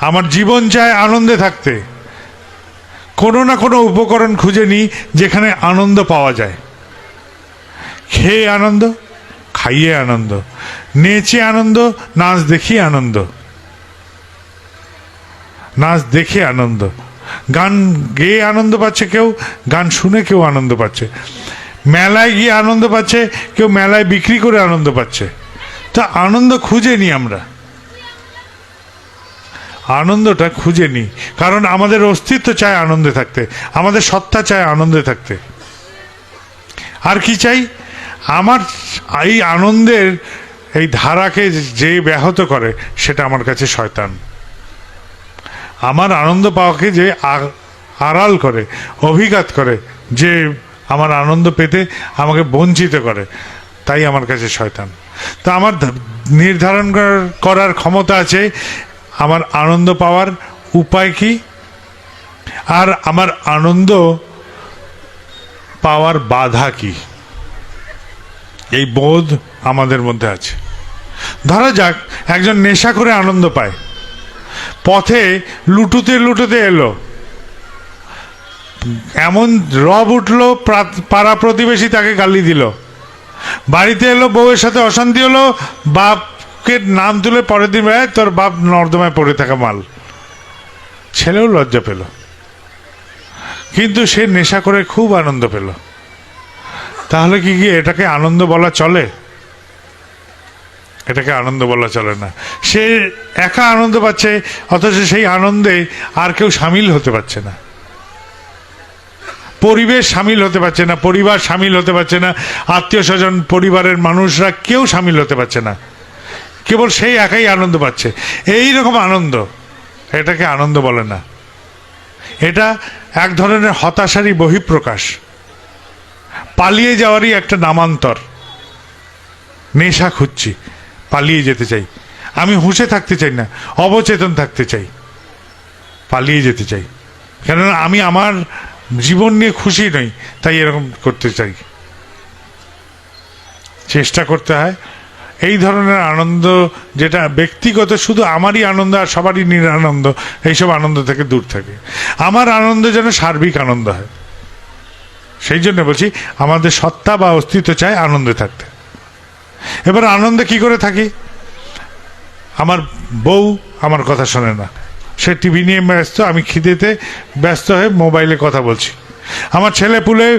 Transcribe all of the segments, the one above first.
আমার জীবন চায় আনন্দে থাকতে। কোনো না কোনো উপকরণ খুঁজে নিই যেখানে আনন্দ পাওয়া যায়। খেয়ে আনন্দ, খাইয়ে আনন্দ, নেচে আনন্দ, নাচ দেখিয়ে আনন্দ। নাচ দেখে আনন্দ। গান গেয়ে আনন্দ পাচ্ছে কেউ, গান শুনে কেউ আনন্দ পাচ্ছে। মেলায় গিয়ে আনন্দ পাচ্ছে, কেউ মেলায় বিক্রি করে আনন্দ পাচ্ছে। তা আনন্দ খুঁজে নি আমরা। আনন্দটা খুঁজে নিই কারণ আমাদের অস্তিত্ব চায় আনন্দে থাকতে। আমাদের সত্তা চায় আনন্দে থাকতে। আর কি চাই? আমার এই আনন্দের এই ধারাকে যে ব্যাহত করে, সেটা আমার কাছে শয়তান। আমার আনন্দ পাওয়াকে যে আড়াল করে, অভিঘাত করে, যে আমার আনন্দ পেতে আমাকে বঞ্চিত করে, তাই আমার কাছে শয়তান। তা আমার নির্ধারণ করার- করার ক্ষমতা আছে আমার আনন্দ পাওয়ার উপায় কি? আর আমার আনন্দ পাওয়ার বাধা কি? এই বোধ আমাদের মধ্যে আছে। ধরা যাক, একজন নেশা করে আনন্দ পায়। পথে লুটুতে লুটুতে এলো। এমন রব উঠল পাড়া প্রতিবেশী তাকে গালি দিল। বাড়িতে এলো, বউয়ের সাথে অশান্তি হলো বাপকে নাম তুলে পরের দিন তোর বাপ নর্দমায় পড়ে থাকা মাল। ছেলেও লজ্জা পেল। কিন্তু সে নেশা করে খুব আনন্দ পেল। তাহলে কি কি এটাকে আনন্দ বলা চলে? এটাকে আনন্দ বলা চলে না। সে একা আনন্দ পাচ্ছে, অথচ সেই আনন্দে আর কেউ সামিল হতে পারছে না। পরিবেশ সামিল হতে পারছে না, পরিবার সামিল হতে পারছে না, আত্মীয় স্বজন, পরিবারের মানুষরা কেউ সামিল হতে পারছে না। কেবল সেই একাই আনন্দ পাচ্ছে। এই রকম আনন্দ, এটাকে আনন্দ বলে না। এটা এক ধরনের হতাশারই বহিঃপ্রকাশ। পালিয়ে যাওয়ারই একটা নামান্তর। নেশা খুঁজছি, পালিয়ে যেতে চাই। আমি হুঁশে থাকতে চাই না, অবচেতন থাকতে চাই। পালিয়ে যেতে চাই। কেননা আমি আমার জীবন নিয়ে খুশি নই, তাই এরকম করতে চাই। চেষ্টা করতে হয় এই ধরনের আনন্দ যেটা ব্যক্তিগত, শুধু আমারই আনন্দ আর সবারই নিরানন্দ, এইসব আনন্দ থেকে দূর থাকে। আমার আনন্দ যেন সার্বিক আনন্দ হয়। সেই জন্য বলছি, আমাদের সত্তা বা অস্তিত্ব চায় আনন্দে থাকতে। এবার আনন্দে কি করে থাকি? আমার বউ আমার কথা শোনে না। সে টিভি নিয়ে ব্যস্ত, আমি খিদেতে ব্যস্ত হয়ে মোবাইলে কথা বলছি। আমার ছেলে পুলে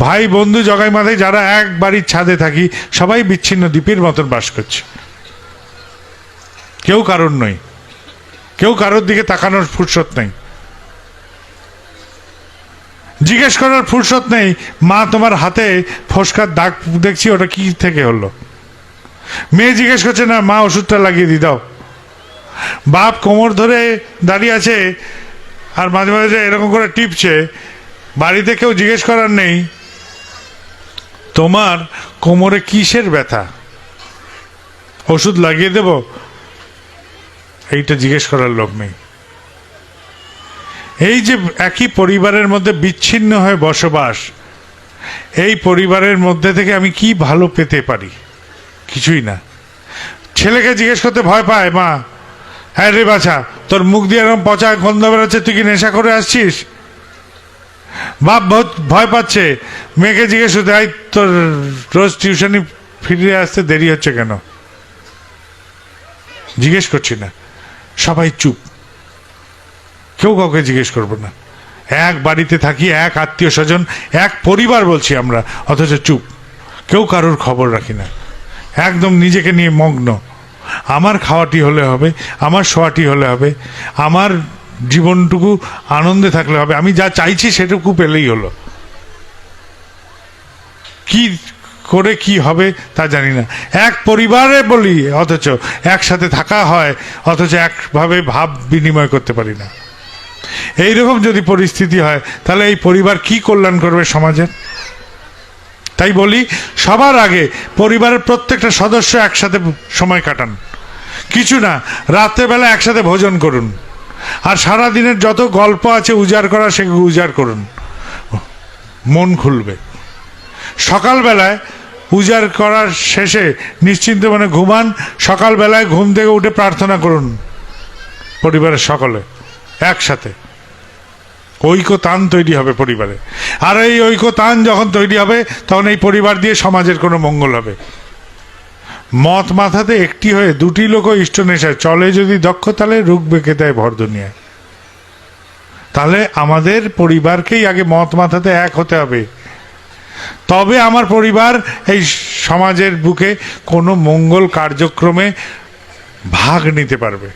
ভাই, বন্ধু, জগাই মাথায় যারা এক বাড়ির ছাদে থাকি, সবাই বিচ্ছিন্ন দ্বীপের মতন বাস করছে। কেউ কারোর নই। কেউ কারোর দিকে তাকানোর ফুরসত নেই। জিজ্ঞেস করার ফুরসত নেই, মা তোমার হাতে ফসকার দাগ দেখছি, ওটা কি থেকে হলো? মেয়ে জিজ্ঞেস করছে, না, মা, ওষুধটা লাগিয়ে দি, দাও। বাপ কোমর ধরে দাঁড়িয়ে আছে, আর মাঝে মাঝে এরকম করে টিপছে বাড়িতে কেউ জিজ্ঞেস করার নেই। তোমার কোমরে কিসের ব্যথা? ওষুধ লাগিয়ে দেব? এইটা জিজ্ঞেস করার লোক নেই। এই যে একই পরিবারের মধ্যে বিচ্ছিন্ন হয়ে বসবাস, এই পরিবারের মধ্যে থেকে আমি কি ভালো পেতে পারি? কিছুই না। ছেলেকে জিজ্ঞেস করতে ভয় পায়, মা। হ্যাঁ রে বাছা, তোর মুখ দিয়ে এরকম পচা গন্ধ বেরোচ্ছে, তুই কি নেশা করে আসছিস? বাপ বহুত ভয় পাচ্ছে। মেয়েকে জিজ্ঞেস করতে এই তোর রোজ টিউশনি ফিরে আসতে দেরি হচ্ছে কেন? জিজ্ঞেস করছি না। সবাই চুপ। কেউ কাউকে জিজ্ঞেস করব না। এক বাড়িতে থাকি, এক আত্মীয় স্বজন এক পরিবার বলছি আমরা, অথচ চুপ। কেউ কারোর খবর রাখি না। একদম নিজেকে নিয়ে মগ্ন। আমার খাওয়াটি হলে হবে, আমার শোয়াটি হলে হবে, আমার জীবনটুকু আনন্দে থাকলে হবে। আমি যা চাইছি সেটুকু পেলেই হলো। কি করে কি হবে তা জানি না। এক পরিবারে বলি, অথচ একসাথে থাকা হয়, অথচ একভাবে ভাব বিনিময় করতে পারি না। এইরকম যদি পরিস্থিতি হয়, তাহলে এই পরিবার কি কল্যাণ করবে সমাজের? তাই বলি, সবার আগে পরিবারের প্রত্যেকটা সদস্য একসাথে সময় কাটান। কিছু না, রাত্রেবেলা একসাথে ভোজন করুন। আর সারা দিনের যত গল্প আছে উজাড় করা, সেগুলো উজাড় করুন। মন খুলবে। সকালবেলায় উজাড় করার শেষে নিশ্চিন্ত মনে ঘুমান, সকালবেলায় ঘুম থেকে উঠে প্রার্থনা করুন পরিবারের সকলে, একসাথে। ঐক্যতান তৈরি হবে পরিবারে। আর এই ঐক্যতান যখন তৈরি হবে, তখন এই পরিবার দিয়ে সমাজের কোনো মঙ্গল হবে। মত মাথাতে একটি হয়ে দুটি লোক ইষ্ট নেশায়। চলে যদি দক্ষ, তাহলে রূপ বেঁকে দেয় ভর দুনিয়ায়। তাহলে আমাদের পরিবারকেই আগে মত মাথাতে এক হতে হবে। তবে আমার পরিবার এই সমাজের বুকে কোনো মঙ্গল কার্যক্রমে ভাগ নিতে পারবে।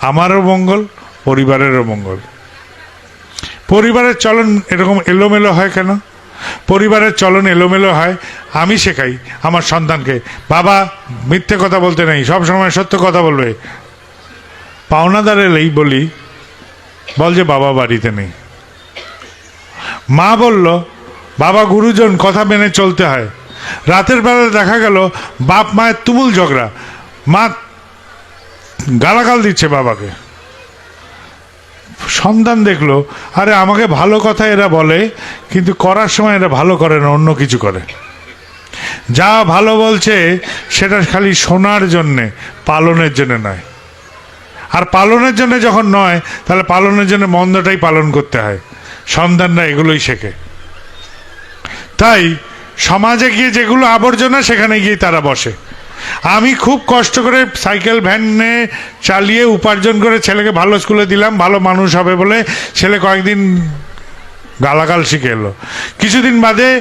আমারও মঙ্গল, পরিবারেরও মঙ্গল। পরিবারের চলন এরকম এলোমেলো হয় কেন? পরিবারের চলন এলোমেলো হয়, আমি শেখাই আমার সন্তানকে। বাবা মিথ্যে কথা বলতে নেই, সব সময় সত্য কথা বলবে। পাওনাদার এলেই বলি, বল যে বাবা বাড়িতে নেই। মা বলল, বাবা গুরুজন, কথা মেনে চলতে হয়। রাতের বেলা দেখা গেল, বাপ মায়ের তুমুল ঝগড়া। মা গালাগাল দিচ্ছে বাবাকে। সন্তান দেখল, আরে আমাকে ভালো কথা এরা বলে, কিন্তু করার সময় এরা ভালো করে না, অন্য কিছু করে। যা ভালো বলছে, সেটা খালি শোনার জন্যে, পালনের জন্য নয়। আর পালনের জন্য যখন নয়, তাহলে পালনের জন্য মন্দটাই পালন করতে হয়। সন্তানরা এগুলোই শেখে। তাই সমাজে গিয়ে যেগুলো আবর্জনা, সেখানে গিয়ে তারা বসে। আমি খুব কষ্ট করে সাইকেল ভ্যানে চালিয়ে উপার্জন করে ছেলেকে ভালো স্কুলে দিলাম, ভালো মানুষ হবে বলে ছেলে কয়েকদিন গালাগাল শিখে এলো। কিছুদিন বাদে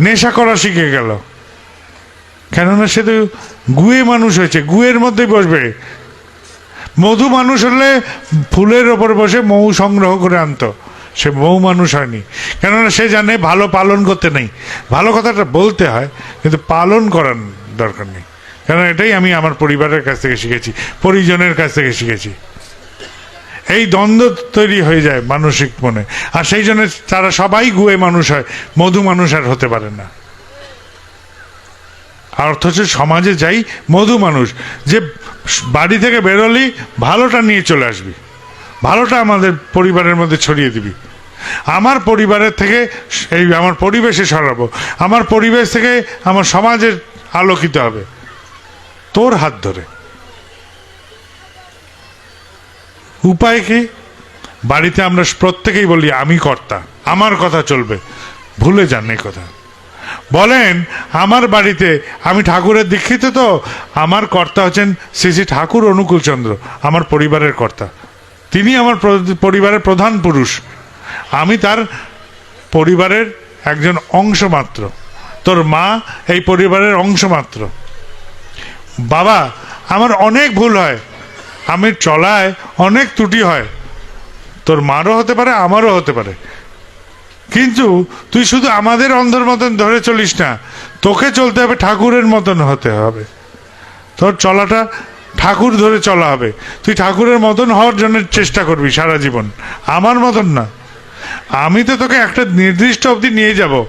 নেশা করা শিখে গেল। কেননা সে তো গুয়ে মানুষ হয়েছে, গুয়ের মধ্যেই বসবে। মধু মানুষ হলে ফুলের ওপর বসে মৌ সংগ্রহ করে আনতো। সে মৌ মানুষ হয়নি। কেননা সে জানে ভালো পালন করতে নেই। ভালো কথাটা বলতে হয়, কিন্তু পালন করার দরকার নেই। কারণ এটাই আমি আমার পরিবারের কাছ থেকে শিখেছি, পরিজনের কাছ থেকে শিখেছি। এই দ্বন্দ্ব তৈরি হয়ে যায় মানসিক মনে। আর সেই জন্য তারা সবাই গুয়ে মানুষ হয়, মধু মানুষ আর হতে পারে না। আর অথচ সমাজে যাই মধু মানুষ, যে বাড়ি থেকে বেরোলি, ভালোটা নিয়ে চলে আসবি। ভালোটা আমাদের পরিবারের মধ্যে ছড়িয়ে দিবি। আমার পরিবারের থেকে এই, আমার পরিবেশে সরাবো আমার পরিবেশ থেকে আমার সমাজের আলোকিত হবে। তোর হাত ধরে। উপায় কি? বাড়িতে আমরা প্রত্যেকেই বলি, আমি কর্তা, আমার কথা চলবে। ভুলে যান এই কথা। বলেন, আমার বাড়িতে আমি ঠাকুরের দীক্ষিত তো, আমার কর্তা হচ্ছেন শ্রী শ্রী ঠাকুর অনুকূল চন্দ্র আমার পরিবারের কর্তা। তিনি আমার পরিবারের প্রধান পুরুষ। আমি তার পরিবারের একজন অংশ মাত্র তোর মা এই পরিবারের অংশ মাত্র বাবা, আমার অনেক ভুল হয়। আমি চলায় অনেক ত্রুটি হয়। তোর মারও হতে পারে, আমারও হতে পারে। কিন্তু তুই শুধু আমাদের অন্ধের মতন ধরে চলিস না, তোকে চলতে হবে ঠাকুরের মতন হতে হবে। তোর চলাটা ঠাকুর ধরে চলা হবে। তুই ঠাকুরের মতন হওয়ার জন্য চেষ্টা করবি সারা জীবন। আমার মতন না। আমি তো তোকে একটা নির্দিষ্ট অবধি নিয়ে যাব।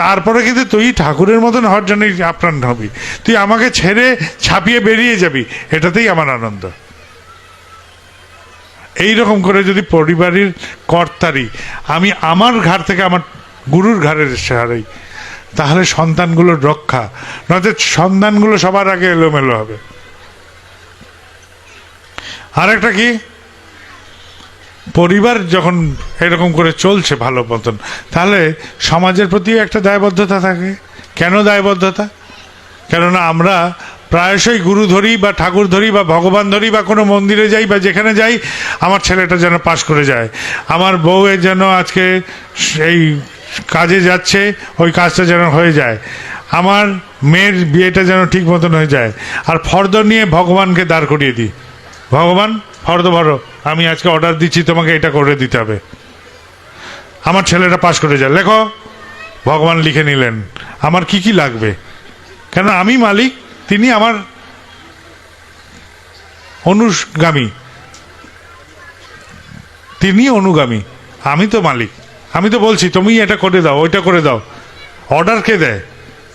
তারপরে কিন্তু তুই ঠাকুরের মতন হওয়ার জন্য আপ্রাণ হবি। তুই আমাকে ছেড়ে ছাপিয়ে বেরিয়ে যাবি, এটাতেই আমার আনন্দ। এই রকম করে যদি পরিবারের কর্তারি আমি আমার ঘাড় থেকে আমার গুরুর ঘাড়ের সারাই তাহলে সন্তানগুলোর রক্ষা, নয়তো সন্তানগুলো সবার আগে এলোমেলো হবে। আরেকটা কি? পরিবার যখন এরকম করে চলছে ভালো মতন, তাহলে সমাজের প্রতি একটা দায়বদ্ধতা থাকে। কেন দায়বদ্ধতা? কেননা আমরা প্রায়শই গুরু ধরি বা ঠাকুর ধরি বা ভগবান ধরি বা কোনো মন্দিরে যাই বা যেখানে যাই, আমার ছেলেটা যেন পাশ করে যায়। আমার বউয়ের যেন আজকে এই কাজে যাচ্ছে, ওই কাজটা যেন হয়ে যায়। আমার মেয়ের বিয়েটা যেন ঠিক মতন হয়ে যায়। আর ফর্দ নিয়ে ভগবানকে দাঁড় করিয়ে দিই। ভগবান, ফর্দ ভরো। আমি আজকে অর্ডার দিচ্ছি, তোমাকে এটা করে দিতে হবে। আমার ছেলেটা পাশ করে যায়। লেখো, ভগবান লিখে নিলেন। আমার কি কি লাগবে? কেন আমি মালিক, তিনি আমার অনুগামী। তিনি অনুগামী, আমি তো মালিক। আমি তো বলছি, তুমি এটা করে দাও, ওইটা করে দাও। অর্ডার কে দেয়?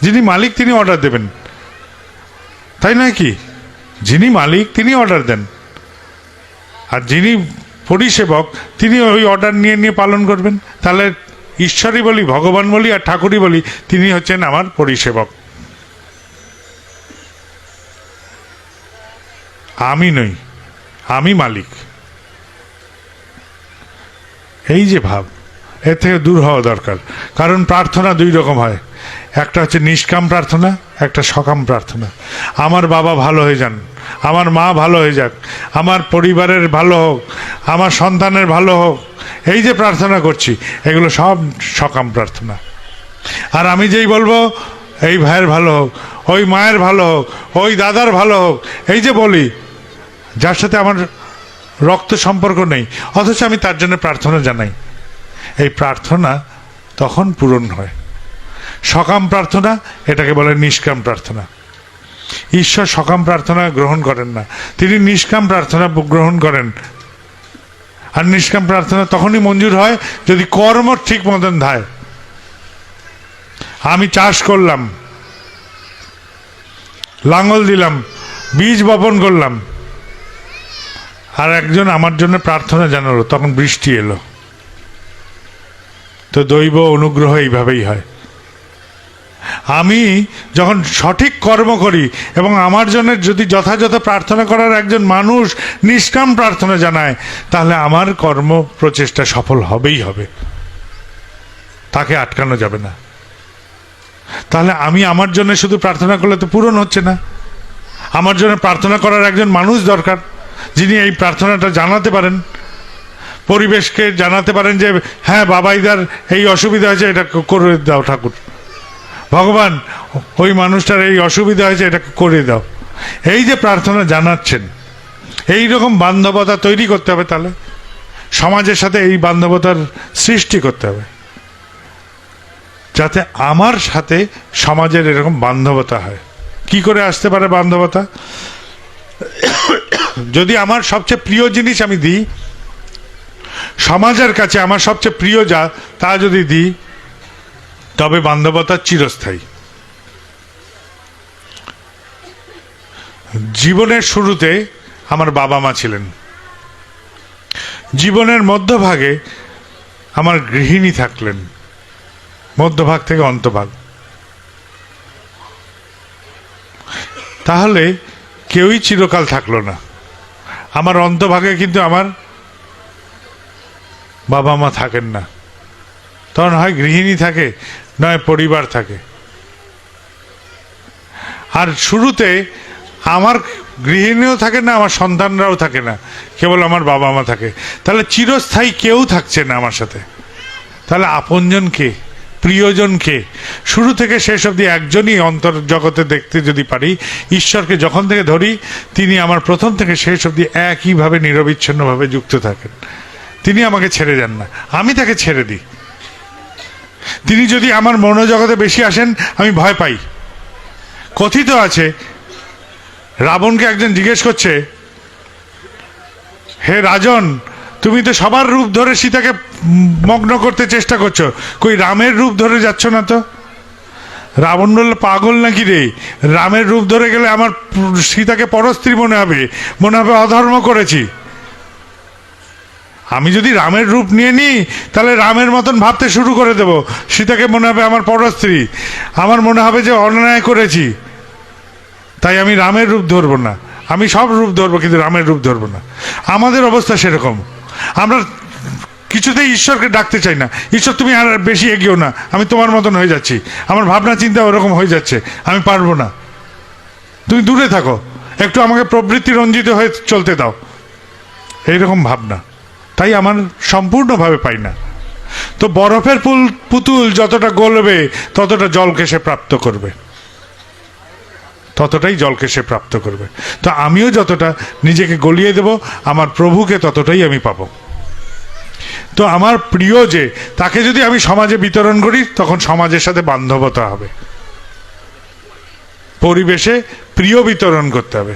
যিনি মালিক, তিনি অর্ডার দেবেন। তাই নয় কি? যিনি মালিক, তিনি অর্ডার দেন। আর যিনি পরিষেবক, তিনি ওই অর্ডার নিয়ে নিয়ে পালন করবেন। তাহলে ঈশ্বরই বলি, ভগবান বলি আর ঠাকুরই বলি, তিনি হচ্ছেন আমার পরিষেবক। আমি নই, আমি মালিক। এই যে ভাব, এর থেকে দূর হওয়া দরকার। কারণ প্রার্থনা দুই রকম হয়। একটা হচ্ছে নিষ্কাম প্রার্থনা, একটা সকাম প্রার্থনা। আমার বাবা ভালো হয়ে যান আমার মা ভালো হয়ে যাক, আমার পরিবারের ভালো হোক, আমার সন্তানের ভালো হোক, এই যে প্রার্থনা করছি, এগুলো সব সকাম প্রার্থনা। আর আমি যেই বলব, এই ভাইয়ের ভালো হোক, ওই মায়ের ভালো হোক, ওই দাদার ভালো হোক, এই যে বলি, যার সাথে আমার রক্ত সম্পর্ক নেই, অথচ আমি তার জন্য প্রার্থনা জানাই। এই প্রার্থনা তখন পূরণ হয়। সকাম প্রার্থনা, এটাকে বলে নিষ্কাম প্রার্থনা। ঈশ্বর সকাম প্রার্থনা গ্রহণ করেন না। তিনি নিষ্কাম প্রার্থনা গ্রহণ করেন। আর নিষ্কাম প্রার্থনা তখনই মঞ্জুর হয় যদি কর্ম ঠিক মতন ধায়। আমি চাষ করলাম। লাঙল দিলাম। বীজ বপন করলাম। আর একজন আমার জন্য প্রার্থনা জানালো, তখন বৃষ্টি এলো। তো দৈব অনুগ্রহ এইভাবেই হয়। আমি যখন সঠিক কর্ম করি এবং আমার জন্য যদি যথাযথ প্রার্থনা করার একজন মানুষ নিষ্কাম প্রার্থনা জানায়, তাহলে আমার কর্ম প্রচেষ্টা সফল হবেই হবে। তাকে আটকানো যাবে না। তাহলে আমি আমার জন্য শুধু প্রার্থনা করলে তো পূরণ হচ্ছে না। আমার জন্য প্রার্থনা করার একজন মানুষ দরকার, যিনি এই প্রার্থনাটা জানাতে পারেন। পরিবেশকে জানাতে পারেন যে হ্যাঁ বাবাইদার এই অসুবিধা হয়েছে, এটা করে দাও ঠাকুর। ভগবান, ওই মানুষটার এই অসুবিধা হয়েছে এটা করে দাও। এই যে প্রার্থনা জানাচ্ছেন, এই রকম বান্ধবতা তৈরি করতে হবে তাহলে। সমাজের সাথে এই বান্ধবতার সৃষ্টি করতে হবে। যাতে আমার সাথে সমাজের এরকম বান্ধবতা হয়। কি করে আসতে পারে বান্ধবতা? যদি আমার সবচেয়ে প্রিয় জিনিস আমি দিই, সমাজের কাছে আমার সবচেয়ে প্রিয় যা, তা যদি দিই তবে বান্ধবতা চিরস্থায়ী। জীবনের শুরুতে আমার বাবা মা ছিলেন। জীবনের মধ্যভাগে আমার গৃহিণী থাকলেন। মধ্যভাগ থেকে অন্তভাগ। তাহলে কেউই চিরকাল থাকল না। আমার অন্তভাগে কিন্তু আমার বাবা মা থাকেন না। তখন হয় গৃহিণী থাকে নয়, পরিবার থাকে। আর শুরুতে আমার গৃহিণীও থাকে না, আমার সন্তানরাও থাকে না, কেবল আমার বাবা মা থাকে। তাহলে চিরস্থায়ী কেউ থাকছে না আমার সাথে। তাহলে আপনজন কে? প্রিয়জন কে? শুরু থেকে শেষ অবধি একজনই অন্তর জগতে দেখতে যদি পারি, ঈশ্বরকে যখন থেকে ধরি, তিনি আমার প্রথম থেকে শেষ অবধি একইভাবে নিরবিচ্ছিন্নভাবে যুক্ত থাকেন। তিনি আমাকে ছেড়ে যান না। আমি তাকে ছেড়ে দিই। তিনি যদি আমার মনোজগতে বেশি আসেন, আমি ভয় পাই। কথিত আছে, রাবণকে একজন জিজ্ঞেস করছে, হে রাজন, তুমি তো সবার রূপ ধরে সীতাকে মগ্ন করতে চেষ্টা করছ। কই রামের রূপ ধরে যাচ্ছ না তো? রাবণ বলল, পাগল নাকি রে? রামের রূপ ধরে গেলে আমার সীতাকে পরস্ত্রী মনে হবে মনে হবে অধর্ম করেছি। আমি যদি রামের রূপ নিয়ে নিই, তাহলে রামের মতন ভাবতে শুরু করে দেব। সীতাকে মনে হবে আমার পরস্ত্রী আমার মনে হবে যে অন্যায় করেছি। তাই আমি রামের রূপ ধরবো না। আমি সব রূপ ধরবো, কিন্তু রামের রূপ ধরবো না। আমাদের অবস্থা সেরকম। আমরা কিছুতেই ঈশ্বরকে ডাকতে চাই না। ঈশ্বর, তুমি আর বেশি এগিয়েও না। আমি তোমার মতন হয়ে যাচ্ছি। আমার ভাবনা, চিন্তা ওরকম হয়ে যাচ্ছে। আমি পারব না। তুমি দূরে থাকো। একটু আমাকে প্রবৃত্তি রঞ্জিত হয়ে চলতে দাও। এইরকম ভাবনা। তাই আমার সম্পূর্ণভাবে পাই না। তো বরফের পুল, পুতুল যতটা গলবে, ততটা জলকে সে প্রাপ্ত করবে। ততটাই জলকে সে প্রাপ্ত করবে। তো আমিও যতটা নিজেকে গলিয়ে দেব, আমার প্রভুকে ততটাই আমি পাবো। তো আমার প্রিয় যে, তাকে যদি আমি সমাজে বিতরণ করি, তখন সমাজের সাথে বান্ধবতা হবে। পরিবেশে প্রিয় বিতরণ করতে হবে।